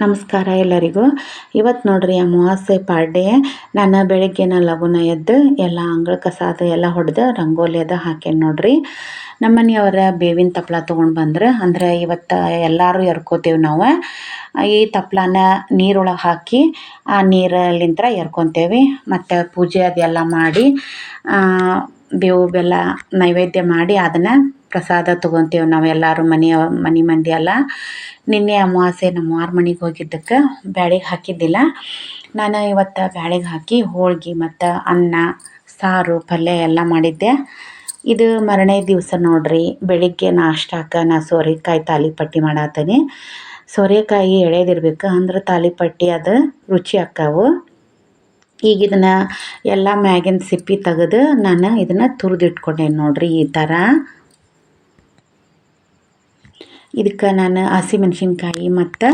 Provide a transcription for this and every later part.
ನಮಸ್ಕಾರ ಎಲ್ಲರಿಗೂ. ಇವತ್ತು ನೋಡ್ರಿ ಅಮಾವಾಸ್ಯೆ ಪಾಡ್ಡೆ ನಾನು ಬೆಳಗ್ಗೆನ ಲಘುನ ಎದ್ದು ಎಲ್ಲ ಅಂಗಳ ಕಸ ಅದು ಎಲ್ಲ ಹೊಡೆದು ರಂಗೋಲಿ ಅದು ಹಾಕೇನಿ ನೋಡ್ರಿ. ನಮ್ಮ ಮನೆಯವರ ಬೇವಿನ ತಪ್ಲ ತೊಗೊಂಡು ಬಂದ್ರೆ, ಅಂದ್ರೆ ಇವತ್ತು ಎಲ್ಲರೂ ಎರ್ಕೋತೀವಿ ನಾವು. ಈ ತಪ್ಲಾನ ನೀರೊಳಗೆ ಹಾಕಿ, ಆ ನೀರಲ್ಲಿಂತ ಎರ್ಕೊತೇವೆ. ಮತ್ತು ಪೂಜೆ ಅದೆಲ್ಲ ಮಾಡಿ ಬೇವು ಬೆಲ್ಲ ನೈವೇದ್ಯ ಮಾಡಿ ಅದನ್ನು ಪ್ರಸಾದ ತಗೊಂತೀವಿ ನಾವು ಎಲ್ಲರೂ ಮನೆಯ ಮನೆ ಮಂದಿ ಎಲ್ಲ. ನಿನ್ನೆ ಅಮಾವಾಸ್ಯೆ ನಮ್ಮ ಮಾರ ಮನೆಗೆ ಹೋಗಿದ್ದಕ್ಕೆ, ಬ್ಯಾಳಿಗೆ ಹಾಕಿದ್ದಿಲ್ಲ. ನಾನು ಇವತ್ತು ಬ್ಯಾಳಿಗೆ ಹಾಕಿ ಹೋಳ್ಗೆ ಮತ್ತು ಅನ್ನ, ಸಾರು, ಪಲ್ಯ ಎಲ್ಲ ಮಾಡಿದ್ದೆ. ಇದು ಮರನೇ ದಿವಸ ನೋಡ್ರಿ, ಬೆಳಿಗ್ಗೆ ನಾಷ್ಟಕ್ಕೆ ನಾ ಸೋರೆಕಾಯಿ ತಾಲಿಪಟ್ಟಿ ಮಾಡತ್ತೀನಿ ಸೋರೆಕಾಯಿ ಎಳೆದಿರ್ಬೇಕು ಅಂದ್ರೆ ತಾಲಿಪಟ್ಟಿ ಅದು ರುಚಿ ಆಕ್ಕಾವು ಈಗ ಇದನ್ನು ಎಲ್ಲ ಮ್ಯಾಗಿನ ಸಿಪ್ಪಿ ತೆಗೆದು ನಾನು ಇದನ್ನು ತುರಿದಿಟ್ಕೊಂಡೇನೆ ನೋಡ್ರಿ ಈ ಥರ ಇದಕ್ಕೆ ನಾನು ಹಸಿಮೆಣ್ಸಿನ್ಕಾಯಿ ಮತ್ತು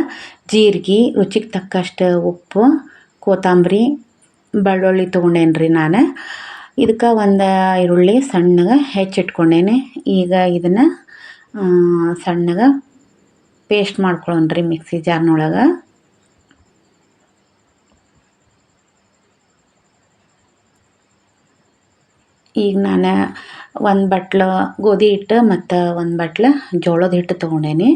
ಜೀರಿಗೆ, ರುಚಿಗೆ ತಕ್ಕಷ್ಟು ಉಪ್ಪು, ಕೊತ್ತಂಬರಿ, ಬೆಳ್ಳುಳ್ಳಿ ತೊಗೊಂಡೇನಿ ರೀ ನಾನು. ಇದಕ್ಕೆ ಒಂದು ಈರುಳ್ಳಿ ಸಣ್ಣಗೆ ಹೆಚ್ಚಿಟ್ಕೊಂಡೇನೆ. ಈಗ ಇದನ್ನು ಸಣ್ಣಗೆ ಪೇಸ್ಟ್ ಮಾಡ್ಕೊಳ್ಳೋಣ ರೀ ಮಿಕ್ಸಿ ಜಾರ್ನೊಳಗೆ ಈಗ ನಾನು ಒಂದು ಬಟ್ಲು ಗೋಧಿ ಹಿಟ್ಟು ಮತ್ತು ಒಂದು ಬಟ್ಲು ಜೋಳದ ಹಿಟ್ಟು ತೊಗೊಂಡೇನಿ.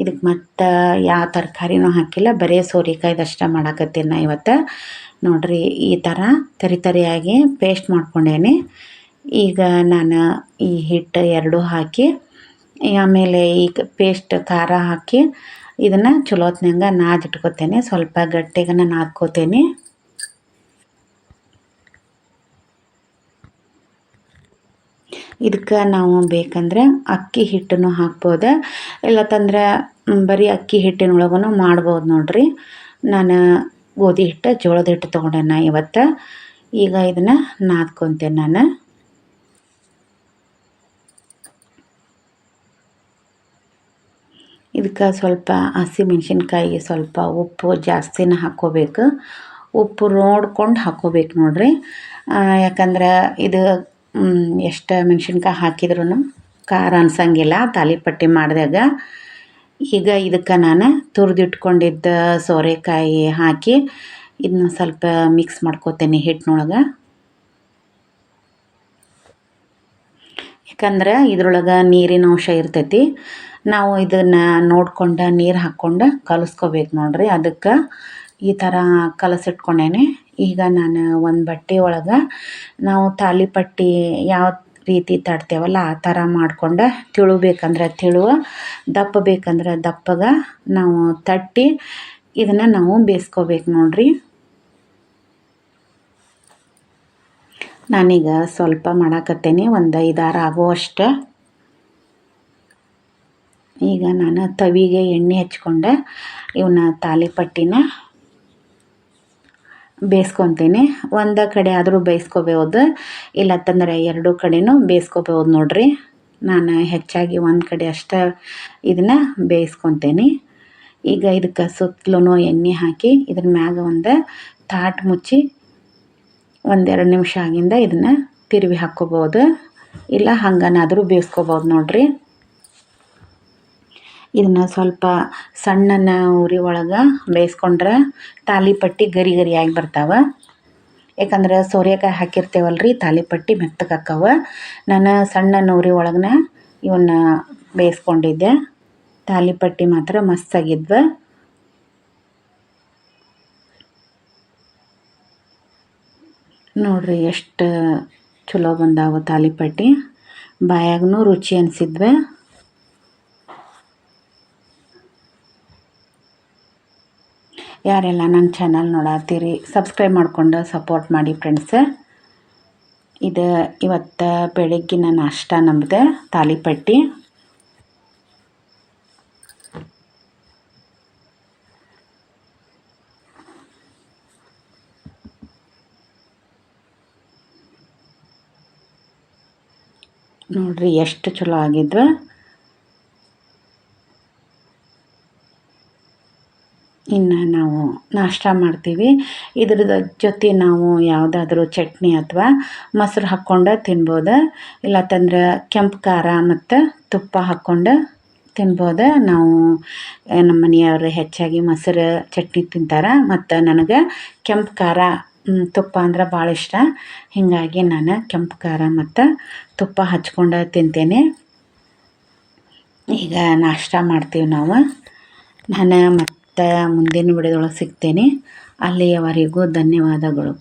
ಇದಕ್ಕೆ ಮತ್ತು ಯಾವ ತರಕಾರಿನೂ ಹಾಕಿಲ್ಲ, ಬರೀ ಸೋರೆಕಾಯ್ದಷ್ಟೇ ಮಾಡಾಕತ್ತೀನಿ ನಾ ಇವತ್ತು. ನೋಡಿರಿ ಈ ಥರ ತರಿ ತರಿಯಾಗಿ ಪೇಸ್ಟ್ ಮಾಡ್ಕೊಂಡೇನಿ. ಈಗ ನಾನು ಈ ಹಿಟ್ಟು ಎರಡೂ ಹಾಕಿ, ಆಮೇಲೆ ಈಗ ಪೇಸ್ಟ್ ಖಾರ ಹಾಕಿ, ಇದನ್ನು ಚಲೋ ಹೊತ್ನಾಗ ನಾದಿಟ್ಕೊತೇನೆ. ಸ್ವಲ್ಪ ಗಟ್ಟಿಗನ ನಾದ್ಕೋತೇನೆ. ಇದಕ್ಕೆ ನಾವು ಬೇಕಂದ್ರೆ ಅಕ್ಕಿ ಹಿಟ್ಟನ್ನು ಹಾಕ್ಬೋದು ಇಲ್ಲತ್ತಂದ್ರೆ ಬರೀ ಅಕ್ಕಿ ಹಿಟ್ಟಿನೊಳಗೂ ಮಾಡ್ಬೋದು ನೋಡ್ರಿ. ನಾನು ಗೋಧಿ ಹಿಟ್ಟು, ಜೋಳದ ಹಿಟ್ಟು ತೊಗೊಂಡೆನ ಇವತ್ತು. ಈಗ ಇದನ್ನು ನಾದ್ಕೊತೇನೆ ನಾನು. ಇದಕ್ಕೆ ಸ್ವಲ್ಪ ಹಸಿಮೆಣ್ಸಿನ್ಕಾಯಿ ಸ್ವಲ್ಪ ಉಪ್ಪು ಜಾಸ್ತಿನ ಹಾಕ್ಕೋಬೇಕು. ಉಪ್ಪು ನೋಡ್ಕೊಂಡು ಹಾಕ್ಕೋಬೇಕು ನೋಡ್ರಿ. ಯಾಕಂದ್ರೆ ಇದು ಎಷ್ಟು ಮೆಣಸಿನ್ಕಾಯಿ ಹಾಕಿದ್ರೂ ಖಾರ ಅನ್ಸಂಗಿಲ್ಲ ತಾಲಿಪಟ್ಟಿ ಮಾಡಿದಾಗ. ಈಗ ಇದಕ್ಕೆ ನಾನು ತುರಿದಿಟ್ಕೊಂಡಿದ್ದ ಸೋರೆಕಾಯಿ ಹಾಕಿ ಇದನ್ನ ಸ್ವಲ್ಪ ಮಿಕ್ಸ್ ಮಾಡ್ಕೋತೇನೆ ಹಿಟ್ಟಿನೊಳಗೆ ಯಾಕಂದ್ರೆ ಇದ್ರೊಳಗೆ ನೀರಿನ ಅಂಶ ಇರ್ತೈತಿ. ನಾವು ಇದನ್ನು ನೋಡ್ಕೊಂಡು ನೀರು ಹಾಕ್ಕೊಂಡು ಕಲಿಸ್ಕೋಬೇಕು ನೋಡಿರಿ, ಅದಕ್ಕೆ ಈ ಥರ ಕಲಸಿಟ್ಕೊಂಡೇನೆ. ಈಗ ನಾನು ಒಂದು ಬಟ್ಟೆ ಒಳಗೆ ನಾವು ತಾಲಿಪಟ್ಟಿ ಯಾವ ರೀತಿ ತಡ್ತೇವಲ್ಲ ಆ ಥರ ಮಾಡ್ಕೊಂಡು ತಿಳು ಬೇಕಂದ್ರೆ ತಿಳುವ ದಪ್ಪ ಬೇಕಂದ್ರೆ ದಪ್ಪಗೆ ನಾವು ತಟ್ಟಿ ಇದನ್ನು ನಾವು ಬೇಯಿಸ್ಕೋಬೇಕು ನೋಡಿರಿ. ನಾನೀಗ ಸ್ವಲ್ಪ ಮಾಡಾಕತ್ತೇನೆ, ಒಂದು ಐದಾರು ಆಗುವಷ್ಟು. ಈಗ ನಾನು ತವಿಗೆ ಎಣ್ಣೆ ಹಚ್ಕೊಂಡು ಇವನ್ನ ತಾಲಿಪಟ್ಟಿನ ಬೇಯಿಸ್ಕೊತೀನಿ. ಒಂದು ಕಡೆ ಆದರೂ ಬೇಯಿಸ್ಕೋಬೋದು. ಇಲ್ಲತ್ತಂದ್ರೆ ಎರಡು ಕಡೆನೂ ಬೇಯಿಸ್ಕೋಬೋದು ನೋಡಿರಿ. ನಾನು ಹೆಚ್ಚಾಗಿ ಒಂದು ಕಡೆ ಅಷ್ಟೇ ಇದನ್ನು ಬೇಯಿಸ್ಕೊತೀನಿ. ಈಗ ಇದಕ್ಕೆ ಸುತ್ತಲೂ ಎಣ್ಣೆ ಹಾಕಿ ಇದ್ರ ಮ್ಯಾಗ ಒಂದು ತಾಟ್ ಮುಚ್ಚಿ ಒಂದೆರಡು ನಿಮಿಷ ಆಗಿಂದ ಇದನ್ನು ತಿರುವಿ ಹಾಕ್ಕೋಬೋದು. ಇಲ್ಲ ಹಂಗನಾದರೂ ಬೇಯಿಸ್ಕೋಬೋದು ನೋಡಿರಿ. ಇದನ್ನು ಸ್ವಲ್ಪ ಸಣ್ಣನ ಉರಿ ಒಳಗೆ ಬೇಯಿಸ್ಕೊಂಡ್ರೆ ತಾಲಿಪಟ್ಟಿ ಗರಿ ಗರಿಯಾಗಿ ಬರ್ತಾವೆ. ಯಾಕಂದ್ರೆ ಸೋರೆಕಾಯಿ ಹಾಕಿರ್ತೇವಲ್ಲ ರೀ ತಾಲಿಪಟ್ಟಿ ಮೆತ್ತಗೆ ನಾನು ಸಣ್ಣನ ಉರಿ ಒಳಗನ ಇವನ್ನ ಬೇಯಿಸ್ಕೊಂಡಿದ್ದೆ. ತಾಲಿಪಟ್ಟಿ ಮಾತ್ರ ಮಸ್ತಾಗಿದ್ವ ನೋಡ್ರಿ ಎಷ್ಟು ಚಲೋ ಬಂದಾವ ತಾಲಿಪಟ್ಟಿ ಬಾಯಾಗೂ ರುಚಿ ಅನಿಸಿದ್ವೆ. ಯಾರೆಲ್ಲ ನನ್ನ ಚಾನಲ್ ನೋಡತ್ತೀರಿ ಸಬ್ಸ್ಕ್ರೈಬ್ ಮಾಡಿಕೊಂಡು ಸಪೋರ್ಟ್ ಮಾಡಿ ಫ್ರೆಂಡ್ಸ್ ಇದು ಇವತ್ತು ಬೆಳಗ್ಗಿನ ನಾಷ್ಟ ನಮ್ಮದು ತಾಲಿಪಟ್ಟಿ. ನೋಡ್ರಿ ಎಷ್ಟು ಚಲೋ ಆಗಿದ್ವು ಇನ್ನು ನಾವು ನಾಷ್ಟ ಮಾಡ್ತೀವಿ. ಇದ್ರದ ಜೊತೆ ನಾವು ಯಾವುದಾದ್ರೂ ಚಟ್ನಿ ಅಥವಾ ಮೊಸರು ಹಾಕ್ಕೊಂಡು ತಿನ್ಬೋದು. ಇಲ್ಲತ್ತಂದ್ರೆ ಕೆಂಪು ಖಾರ ಮತ್ತು ತುಪ್ಪ ಹಾಕ್ಕೊಂಡು ತಿನ್ಬೋದು. ನಾವು ನಮ್ಮ ಮನೆಯವರು ಹೆಚ್ಚಾಗಿ ಮೊಸರು ಚಟ್ನಿ ತಿಂತಾರೆ. ಮತ್ತು ನನಗೆ ಕೆಂಪು ಖಾರ ತುಪ್ಪ ಅಂದ್ರೆ ಭಾಳ ಇಷ್ಟ. ಹೀಗಾಗಿ ನಾನು ಕೆಂಪು ಖಾರ ಮತ್ತು ತುಪ್ಪ ಹಚ್ಕೊಂಡು ತಿಂತೇನೆ. ಈಗ ನಾಷ್ಟ ಮಾಡ್ತೀವಿ ನಾವು. ನಾನು ಮತ್ತೆ ಮುಂದಿನ ವಿಡಿಯೋದೊಳಗೆ ಸಿಗ್ತೇನೆ. ಅಲ್ಲಿಯವರೆಗೂ ಧನ್ಯವಾದಗಳು.